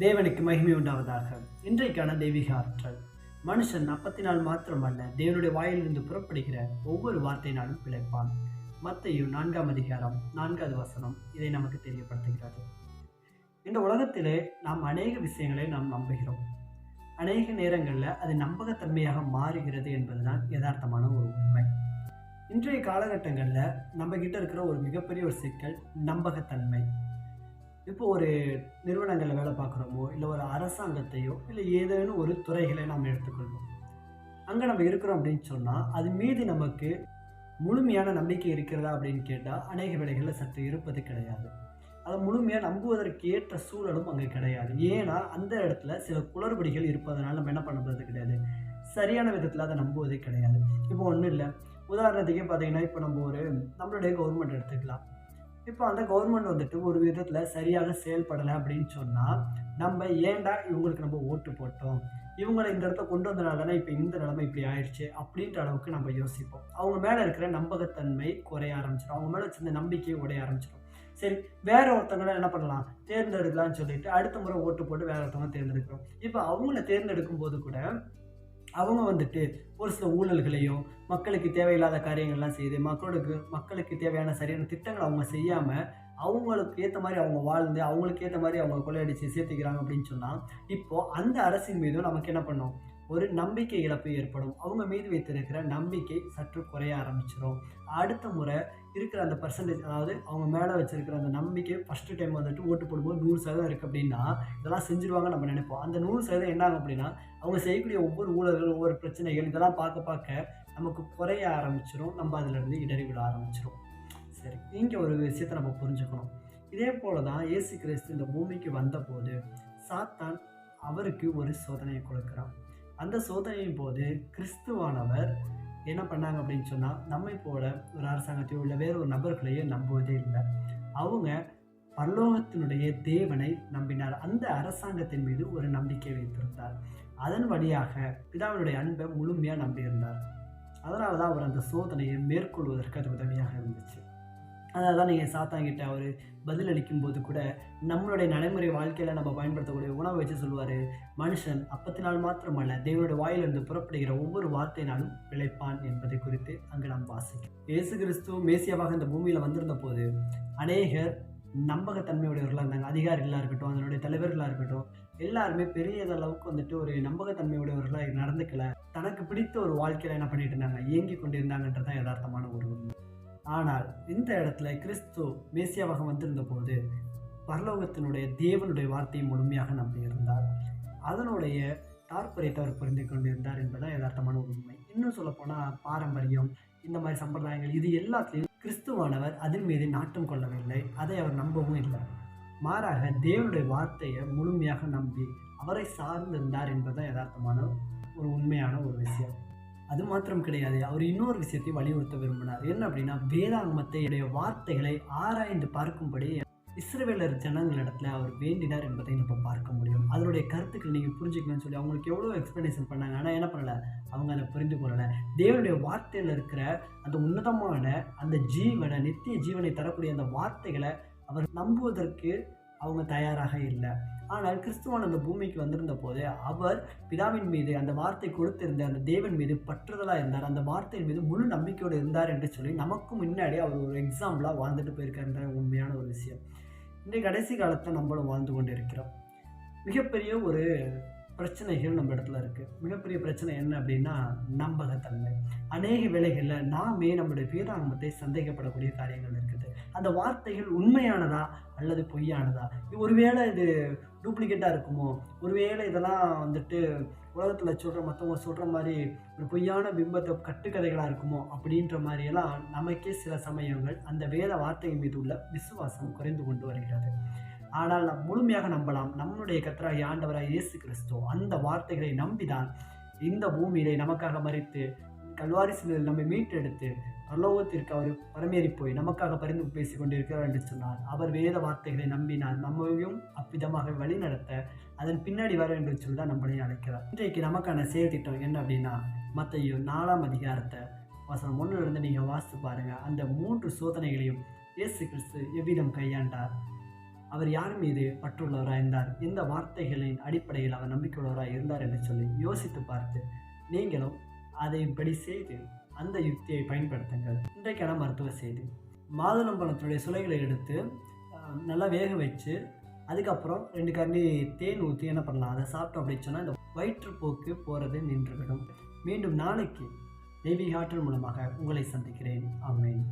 தேவனுக்கு மகிமை உண்டாவதாக. இன்றைக்கான தெய்வீக ஆற்றல் மனுஷன் அப்பத்தினால் மாத்திரமல்ல தேவனுடைய வாயிலிருந்து புறப்படுகிற ஒவ்வொரு வார்த்தையினாலும் பிழைப்பான். மத்தையும் நான்காம் அதிகாரம் நான்காவது வசனம் இதை நமக்கு தெரியப்படுத்துகிறது. இந்த உலகத்திலே நாம் அநேக விஷயங்களை நாம் நம்புகிறோம். அநேக நேரங்களில் அது நம்பகத்தன்மையாக மாறுகிறது என்பதுதான் யதார்த்தமான ஒரு உண்மை. இன்றைய காலகட்டங்களில் நம்ம கிட்ட இருக்கிற ஒரு மிகப்பெரிய ஒரு சிக்கல் நம்பகத்தன்மை. இப்போ ஒரு நிறுவனங்களில் வேலை பார்க்குறோமோ இல்லை ஒரு அரசாங்கத்தையோ இல்லை ஏதேனும் ஒரு துறைகளை நாம் எடுத்துக்கொள்வோம். அங்கே நம்ம இருக்கிறோம் அப்படின்னு சொன்னால் அது மீது நமக்கு முழுமையான நம்பிக்கை இருக்கிறதா அப்படின்னு கேட்டால் அநேக வேலைகளில் சற்று இருப்பது கிடையாது. அதை முழுமையாக நம்புவதற்கு ஏற்ற சூழலும் அங்கே கிடையாது. ஏன்னா அந்த இடத்துல சில குளறுபடிகள் இருப்பதனால நம்ம என்ன பண்ணுறது கிடையாது. சரியான விதத்தில் அதை நம்புவதே கிடையாது. இப்போ ஒன்றும் இல்லை. உதாரணத்துக்கே பார்த்தீங்கன்னா இப்போ நம்ம ஒரு நம்மளுடைய கவர்மெண்ட் எடுத்துக்கலாம். இப்போ அந்த கவர்மெண்ட் வந்துட்டு ஒரு விதத்தில் சரியாக செயல்படலை அப்படின்னு சொன்னால் நம்ம ஏண்டா இவங்களுக்கு நம்ம ஓட்டு போட்டோம்? இவங்களை இந்த இடத்த கொண்டு வந்தனால தானே இப்போ இந்த நிலைமை இப்படி ஆயிடுச்சு அப்படின்ற அளவுக்கு நம்ம யோசிப்போம். அவங்க மேலே இருக்கிற நம்பகத்தன்மை குறைய ஆரம்பிச்சிடும் அவங்க மேலே வச்சிருந்த நம்பிக்கையை உடைய ஆரம்பிச்சிடும் சரி வேற ஒருத்தவங்களை என்ன பண்ணலாம்? தேர்ந்தெடுக்கலாம்னு சொல்லிட்டு அடுத்த முறை ஓட்டு போட்டு வேற ஒருத்தவங்க தேர்ந்தெடுக்கிறோம். இப்போ அவங்கள தேர்ந்தெடுக்கும் போது கூட அவங்க வந்துட்டு ஒரு சில ஊழல்களையும் மக்களுக்கு தேவையில்லாத காரியங்கள்லாம் செய்து மக்களுக்கு மக்களுக்கு தேவையான சரியான திட்டங்களை அவங்க செய்யாமல் அவங்களுக்கு ஏற்ற மாதிரி அவங்க வாழ்ந்து அவங்களுக்கு ஏற்ற மாதிரி அவங்க கொள்ளையடிச்சு சேர்த்துக்கிறாங்க அப்படின்னு சொன்னால் இப்போது அந்த அரசின் மீதும் நமக்கு என்ன பண்ணும்? ஒரு நம்பிக்கை இழப்பு ஏற்படும். அவங்க மீது வைத்திருக்கிற நம்பிக்கை சற்று குறைய ஆரம்பிச்சிடும் அடுத்த முறை இருக்கிற அந்த பர்சன்டேஜ் அதாவது அவங்க மேலே வச்சிருக்கிற அந்த நம்பிக்கை ஃபஸ்ட்டு டைம் வந்துட்டு ஓட்டு போடும்போது நூறு சதவீதம் இருக்குது அப்படின்னா இதெல்லாம் செஞ்சுருவாங்க நம்ம நினைப்போம். அந்த நூறு சதவீதம் என்ன ஆகும் அப்படின்னா அவங்க செய்யக்கூடிய ஒவ்வொரு ஊழல்கள் ஒவ்வொரு பிரச்சனைகள் இதெல்லாம் பார்க்க பார்க்க நமக்கு குறைய ஆரம்பிச்சிடும் நம்ம அதிலிருந்து இடறி விட ஆரம்பிச்சிடும் சரி இங்கே ஒரு விஷயத்தை நம்ம புரிஞ்சுக்கணும். இதே போல தான் ஏசு கிறிஸ்து இந்த பூமிக்கு வந்தபோது சாத்தான் அவருக்கு ஒரு சோதனையை கொடுக்குறான். அந்த சோதனையின் போது கிறிஸ்துவானவர் என்ன பண்ணாங்க அப்படின்னு சொன்னால் நம்மை போல ஒரு அரசாங்கத்தையோ இல்லை வேறு ஒரு நபர்களையோ நம்புவதே இல்லை. அவங்க பல்லோகத்தினுடைய தேவனை நம்பினார். அந்த அரசாங்கத்தின் மீது ஒரு நம்பிக்கை வைத்திருந்தார். அதன் வழியாக பிதாவினுடைய அன்பை முழுமையாக நம்பியிருந்தார். அதனால தான் அவர் அந்த சோதனையை மேற்கொள்வதற்கு அது உதவியாக இருந்துச்சு. அதனால தான் நீங்கள் சாத்தாங்கிட்ட அவர் பதில் போது கூட நம்மளுடைய நடைமுறை வாழ்க்கையில் நம்ம பயன்படுத்தக்கூடிய உணவை வச்சு சொல்லுவார் மனுஷன் அப்பத்தினால் மாத்திரமல்ல தேவனுடைய வாயிலிருந்து புறப்படுகிற ஒவ்வொரு வார்த்தையினாலும் பிழைப்பான் என்பதை குறித்து அங்கு நாம் வாசிக்கும் இயேசு கிறிஸ்துவ மேசியாவாக இந்த பூமியில் வந்திருந்த போது அநேகர் நம்பகத்தன்மையுடையவர்களாக இருந்தாங்க. அதிகாரிகளாக இருக்கட்டும் அதனுடைய தலைவர்களாக இருக்கட்டும் எல்லாருமே பெரிய அளவுக்கு வந்துட்டு ஒரு நம்பகத்தன்மையுடையவர்களாக நடந்துக்கல. தனக்கு பிடித்த ஒரு வாழ்க்கையில் என்ன பண்ணிட்டு இருந்தாங்க? இயங்கி கொண்டிருந்தாங்கன்றதான் யதார்த்தமான ஒரு உண்மை. ஆனால் இந்த இடத்துல கிறிஸ்து மேசியாவாக வந்திருந்த போது பரலோகத்தினுடைய தேவனுடைய வார்த்தையை முழுமையாக நம்பியிருந்தார் அதனுடைய தாற்பயத்தை அவர் புரிந்து கொண்டிருந்தார் என்பதுதான் யதார்த்தமான உண்மை. இன்னும் சொல்லப்போனால் பாரம்பரியம் இந்த மாதிரி சம்பிரதாயங்கள் இது எல்லாத்துலேயும் கிறிஸ்துவானவர் அதன் மீது நாட்டம் கொள்ளவில்லை. அதை அவர் நம்பவும் இல்லை. மாறாக தேவனுடைய வார்த்தையை முழுமையாக நம்பி அவரை சார்ந்திருந்தார் என்பதுதான் யதார்த்தமான ஒரு உண்மையான ஒரு விஷயம். அது மாத்திரம் கிடையாது. அவர் இன்னொரு விஷயத்தை வலியுறுத்த விரும்பினார். என்ன அப்படின்னா வேதாங்கமத்தையுடைய வார்த்தைகளை ஆராய்ந்து பார்க்கும்படி இஸ்ரவேலர் ஜனங்களிடத்துல அவர் வேண்டினார் என்பதை நம்ம பார்க்க முடியும். அதனுடைய கருத்துக்கள் நீங்கள் புரிஞ்சுக்கணும்னு சொல்லி அவங்களுக்கு எவ்வளோ எக்ஸ்ப்ளனேஷன் பண்ணாங்க. ஆனால் என்ன பண்ணல? அவங்க அதை புரிந்து கொள்ளலை. தேவனுடைய வார்த்தையில் இருக்கிற அந்த உன்னதமான அந்த ஜீவனை நித்திய ஜீவனை தரக்கூடிய அந்த வார்த்தைகளை அவர் நம்புவதற்கு அவங்க தயாராக இல்லை. ஆனால் கிறிஸ்துவன் அந்த பூமிக்கு வந்திருந்த போது அவர் பிதாவின் மீது அந்த வார்த்தை கொடுத்திருந்த அந்த தேவன் மீது பற்றுதலாக இருந்தார். அந்த வார்த்தையின் மீது முழு நம்பிக்கையோடு இருந்தார் என்று சொல்லி நமக்கு முன்னாடி அவர் ஒரு எக்ஸாம்பிளாக வாழ்ந்துட்டு போயிருக்காருன்ற உண்மையான ஒரு விஷயம். இன்றைய கடைசி காலத்தில் நம்மளும் வாழ்ந்து கொண்டு இருக்கிறோம் மிகப்பெரிய ஒரு பிரச்சனைகள் நம்ம இடத்துல இருக்குது மிகப்பெரிய பிரச்சனை என்ன அப்படின்னா நம்பகத்தன்மை. அநேக வேலைகளில் நாமே நம்முடைய வேதாங்கமத்தை சந்தேகப்படக்கூடிய காரியங்கள் இருக்குது அந்த வார்த்தைகள் உண்மையானதா அல்லது பொய்யானதா? ஒருவேளை இது டூப்ளிகேட்டாக இருக்குமோ? ஒருவேளை இதெல்லாம் வந்துட்டு உலகத்தில் சொல்கிற மற்றவங்க சொல்கிற மாதிரி ஒரு பொய்யான பிம்பத்தை கட்டுக்கதைகளாக இருக்குமோ? அப்படின்ற மாதிரியெல்லாம் நமக்கே சில சமயங்கள் அந்த வேத வார்த்தையின் மீது உள்ள விசுவாசம் குறைந்து கொண்டு வருகிறது. ஆனால் நாம் முழுமையாக நம்பலாம் நம்முடைய கத்தராகி ஆண்டவராக இயேசு கிறிஸ்தோ அந்த வார்த்தைகளை நம்பிதான் இந்த பூமியிலே நமக்காக மறித்து கல்வாரி சிலையில் நம்மை மீட்டெடுத்து பரலோகத்திற்கு அவர் பரமேறி போய் நமக்காக பரிந்து பேசிக் கொண்டிருக்கிறார் என்று சொன்னார் அவர் வேத வார்த்தைகளை நம்பினார் நம்மையும் அவ்விதமாக வழி நடத்த அதன் பின்னாடி வர என்று சொல்லி தான் நம்மளையும் அழைக்கிறார். இன்றைக்கு நமக்கான செயல் திட்டம் என்ன அப்படின்னா மத்தையும் நாலாம் அதிகாரத்தை வசனம் ஒன்றுலேருந்து நீங்கள் வாசித்து பாருங்கள் அந்த மூன்று சோதனைகளையும் இயேசு கிறிஸ்து எவ்விதம் கையாண்டார்? அவர் யார் மீது பற்றுள்ளவராக இருந்தார்? எந்த வார்த்தைகளின் அடிப்படையில் அவர் நம்பிக்கையுள்ளவராக இருந்தார் என்று சொல்லி யோசித்து பார்த்து நீங்களும் அதைப்படி செய்து அந்த யுக்தியை பயன்படுத்துங்கள். இன்றைக்கான மருத்துவ செய்தி. மாதுளம்பழத்துடைய சுலைகளை எடுத்து நல்லா வேக வச்சு அதுக்கப்புறம் ரெண்டு கரண்டி தேன் ஊற்றி என்ன பண்ணலாம்? அதை சாப்பிட்டோம் அப்படின்னு சொன்னால் இந்த வயிற்றுப்போக்கு போகிறது நின்றுவிடும். மீண்டும் நாளைக்கு தெய்வீக ஆற்றல் மூலமாக உங்களை சந்திக்கிறேன். ஆமென்.